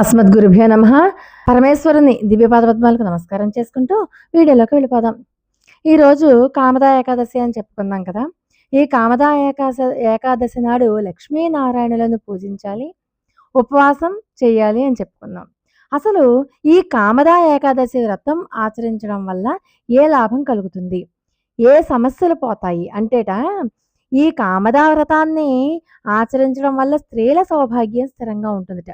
అస్మద్ గురుభ్యో నమ. పరమేశ్వరుని దివ్యపాద పద్మాలకు నమస్కారం చేసుకుంటూ వీడియోలోకి వెళ్ళిపోదాం. ఈరోజు కామదా ఏకాదశి అని చెప్పుకుందాం కదా. ఈ కామదా ఏకాశ ఏకాదశి నాడు లక్ష్మీనారాయణులను పూజించాలి ఉపవాసం చేయాలి అని చెప్పుకుందాం. అసలు ఈ కామదా ఏకాదశి వ్రతం ఆచరించడం వల్ల ఏ లాభం కలుగుతుంది? ఏ సమస్యలు పోతాయి? అంటేట ఈ కామదా వ్రతాన్ని ఆచరించడం వల్ల స్త్రీల సౌభాగ్యం స్థిరంగా ఉంటుందిట.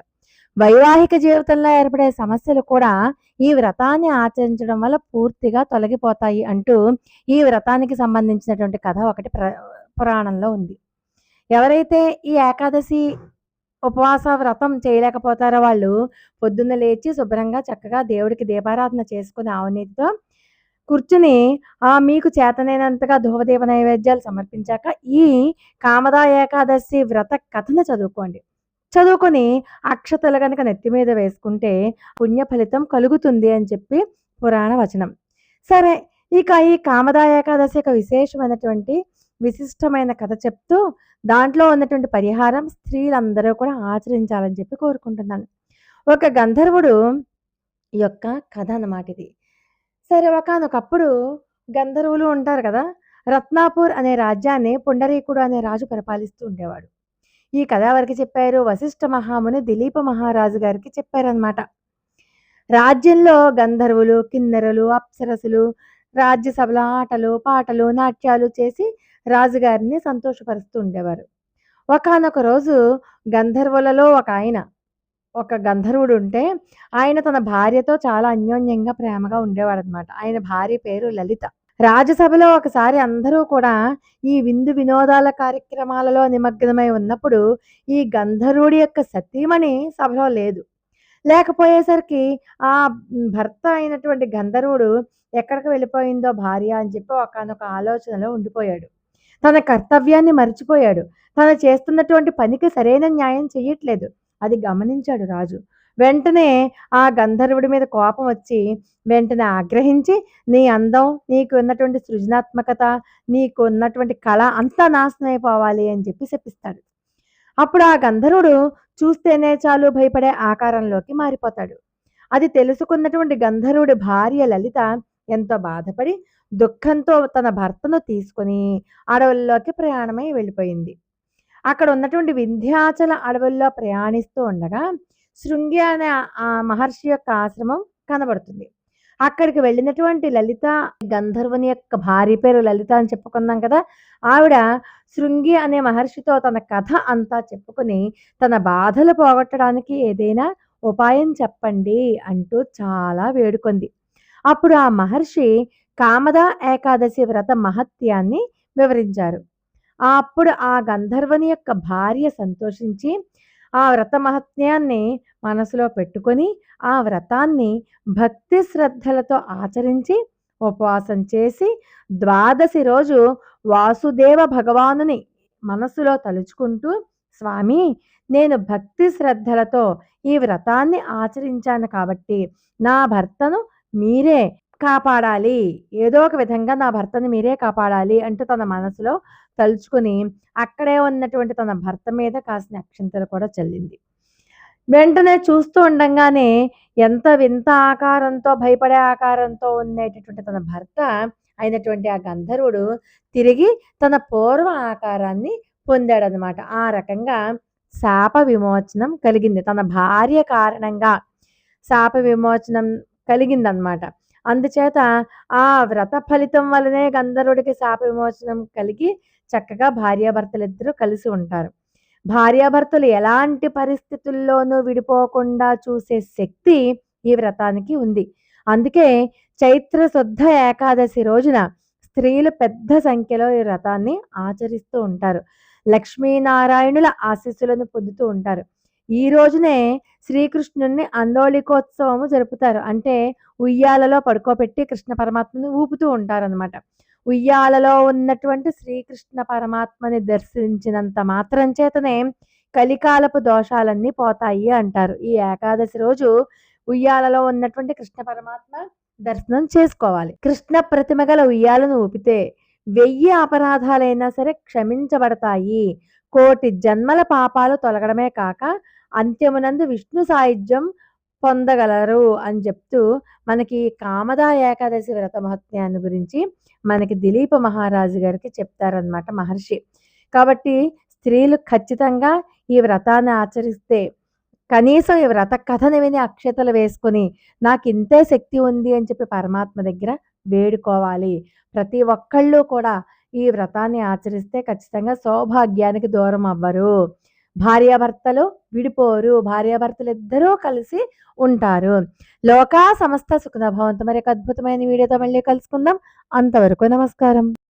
వైవాహిక జీవితంలో ఏర్పడే సమస్యలు కూడా ఈ వ్రతాన్ని ఆచరించడం వల్ల పూర్తిగా తొలగిపోతాయి అంటూ ఈ వ్రతానికి సంబంధించినటువంటి కథ ఒకటి పురాణంలో ఉంది. ఎవరైతే ఈ ఏకాదశి ఉపవాస వ్రతం చేయలేకపోతారో వాళ్ళు పొద్దున్న లేచి శుభ్రంగా చక్కగా దేవుడికి దీపారాధన చేసుకుని ఆవునీతితో కూర్చుని ఆ మీకు చేతనైనంతగా ధూపదీప నైవేద్యాలు సమర్పించాక ఈ కామదా ఏకాదశి వ్రత కథను చదువుకోండి. చదువుకొని అక్షతలు కనుక నెత్తి మీద వేసుకుంటే పుణ్య ఫలితం కలుగుతుంది అని చెప్పి పురాణ వచనం. సరే ఇక ఈ కామదాయ ఏకాదశి యొక్క విశేషమైనటువంటి విశిష్టమైన కథ చెప్తూ దాంట్లో ఉన్నటువంటి పరిహారం స్త్రీలందరూ కూడా ఆచరించాలని చెప్పి కోరుకుంటున్నాను. ఒక గంధర్వుడు యొక్క కథ అన్నమాట ఇది. సరే ఒకనొకప్పుడు గంధర్వులు ఉంటారు కదా రత్నాపూర్ అనే రాజ్యాన్ని పుండరీకుడు అనే రాజు పరిపాలిస్తూ ఉండేవాడు. ఈ కథ ఎవరికి చెప్పారు? వశిష్ఠ మహాముని దిలీప మహారాజు గారికి చెప్పారనమాట రాజ్యంలో గంధర్వులు కిన్నెరలు అప్సరసులు రాజ్యసభల ఆటలు పాటలు నాట్యాలు చేసి రాజుగారిని సంతోషపరుస్తూ ఉండేవారు. ఒకనొక రోజు గంధర్వులలో ఒక ఆయన ఒక గంధర్వుడు ఉంటే ఆయన తన భార్యతో చాలా అన్యోన్యంగా ప్రేమగా ఉండేవాడు అనమాట ఆయన భార్య పేరు లలిత. రాజసభలో ఒకసారి అందరూ కూడా ఈ విందు వినోదాల కార్యక్రమాలలో నిమగ్నమై ఉన్నప్పుడు ఈ గంధర్వుడి యొక్క సతీమణి సభలో లేదు. లేకపోయేసరికి ఆ భర్త అయినటువంటి గంధర్వుడు ఎక్కడికి వెళ్ళిపోయిందో భార్య అని చెప్పి ఒకనొక ఆలోచనలో ఉండిపోయాడు. తన కర్తవ్యాన్ని మర్చిపోయాడు. తను చేస్తున్నటువంటి పనికి సరైన న్యాయం చేయట్లేదు అది గమనించాడు రాజు. వెంటనే ఆ గంధర్వుడి మీద కోపం వచ్చి వెంటనే ఆగ్రహించి నీ అందం నీకు ఉన్నటువంటి సృజనాత్మకత నీకు ఉన్నటువంటి కళ అంతా నాశనం అయిపోవాలి అని చెప్పి శపిస్తాడు. అప్పుడు ఆ గంధర్వుడు చూస్తేనే చాలు భయపడే ఆకారంలోకి మారిపోతాడు. అది తెలుసుకున్నటువంటి గంధర్వుడి భార్య లలిత ఎంతో బాధపడి దుఃఖంతో తన భర్తను తీసుకుని అడవుల్లోకి ప్రయాణమై వెళ్ళిపోయింది. అక్కడ ఉన్నటువంటి వింధ్యాచల అడవుల్లో ప్రయాణిస్తూ ఉండగా శృంగి అనే ఆ మహర్షి యొక్క ఆశ్రమం కనబడుతుంది. అక్కడికి వెళ్ళినటువంటి లలిత గంధర్వుని యొక్క భార్య పేరు లలిత అని చెప్పుకున్నాం కదా ఆవిడ శృంగి అనే మహర్షితో తన కథ అంతా చెప్పుకుని తన బాధలు పోగొట్టడానికి ఏదైనా ఉపాయం చెప్పండి అంటూ చాలా వేడుకుంది. అప్పుడు ఆ మహర్షి కామద ఏకాదశి వ్రత మహత్యాన్ని వివరించారు. అప్పుడు ఆ గంధర్వుని యొక్క భార్య సంతోషించి ఆ వ్రత మహత్యాన్ని మనసులో పెట్టుకొని ఆ వ్రతాన్ని భక్తి శ్రద్ధలతో ఆచరించి ఉపవాసం చేసి ద్వాదశి రోజు వాసుదేవ భగవానుని మనసులో తలుచుకుంటూ స్వామి నేను భక్తి శ్రద్ధలతో ఈ వ్రతాన్ని ఆచరించాను కాబట్టి నా భర్తను మీరే కాపాడాలి. ఏదో ఒక విధంగా నా భర్తను మీరే కాపాడాలి అంటూ తన మనసులో తలుచుకుని అక్కడే ఉన్నటువంటి తన భర్త మీద కాసిన అక్షంతలు కూడా చల్లింది. వెంటనే చూస్తూ ఉండంగానే ఎంత వింత ఆకారంతో భయపడే ఆకారంతో ఉండేటటువంటి తన భర్త అయినటువంటి ఆ గంధర్వుడు తిరిగి తన పూర్వ ఆకారాన్ని పొందాడనమాట ఆ రకంగా శాప విమోచనం కలిగింది. తన భార్య కారణంగా శాప విమోచనం కలిగిందనమాట అందుచేత ఆ వ్రత ఫలితం వలనే గంధర్వుడికి శాప విమోచనం కలిగి చక్కగా భార్యాభర్తలిద్దరూ కలిసి ఉంటారు. భార్యాభర్తలు ఎలాంటి పరిస్థితుల్లోనూ విడిపోకుండా చూసే శక్తి ఈ వ్రతానికి ఉంది. అందుకే చైత్ర శుద్ధ ఏకాదశి రోజున స్త్రీలు పెద్ద సంఖ్యలో ఈ వ్రతాన్ని ఆచరిస్తూ ఉంటారు. లక్ష్మీనారాయణుల ఆశీస్సులను పొందుతూ ఉంటారు. ఈ రోజునే శ్రీకృష్ణుణ్ణి అందోళికోత్సవము జరుపుతారు. అంటే ఉయ్యాలలో పడుకోబెట్టి కృష్ణ పరమాత్మని ఊపుతూ ఉంటారనమాట ఉయ్యాలలో ఉన్నటువంటి శ్రీకృష్ణ పరమాత్మని దర్శించినంత మాత్రం చేతనే కలికాలపు దోషాలన్నీ పోతాయి అంటారు. ఈ ఏకాదశి రోజు ఉయ్యాలలో ఉన్నటువంటి కృష్ణ పరమాత్మ దర్శనం చేసుకోవాలి. కృష్ణ ప్రతిమ గల ఉయ్యాలను ఊపితే వెయ్యి అపరాధాలైనా సరే క్షమించబడతాయి. కోటి జన్మల పాపాలు తొలగడమే కాక అంత్యమునందు విష్ణు సాయుధ్యం పొందగలరు అని చెప్తూ మనకి కామదా ఏకాదశి వ్రత మహత్యాన్ని గురించి మనకి దిలీప మహారాజు గారికి చెప్తారనమాట మహర్షి. కాబట్టి స్త్రీలు ఖచ్చితంగా ఈ వ్రతాన్ని ఆచరిస్తే కనీసం ఈ వ్రత కథను విని అక్షతలు వేసుకొని నాకు ఇంతే శక్తి ఉంది అని చెప్పి పరమాత్మ దగ్గర వేడుకోవాలి. ప్రతి ఒక్కళ్ళు కూడా ఈ వ్రతాన్ని ఆచరిస్తే ఖచ్చితంగా సౌభాగ్యానికి దూరం అవ్వరు. భార్యాభర్తలు విడిపోరు. భార్యాభర్తలు ఇద్దరూ కలిసి ఉంటారు. లోకా సమస్త సుఖనభవంతు మరి ఒక అద్భుతమైన వీడియోతో మళ్ళీ కలుసుకుందాం. అంతవరకు నమస్కారం.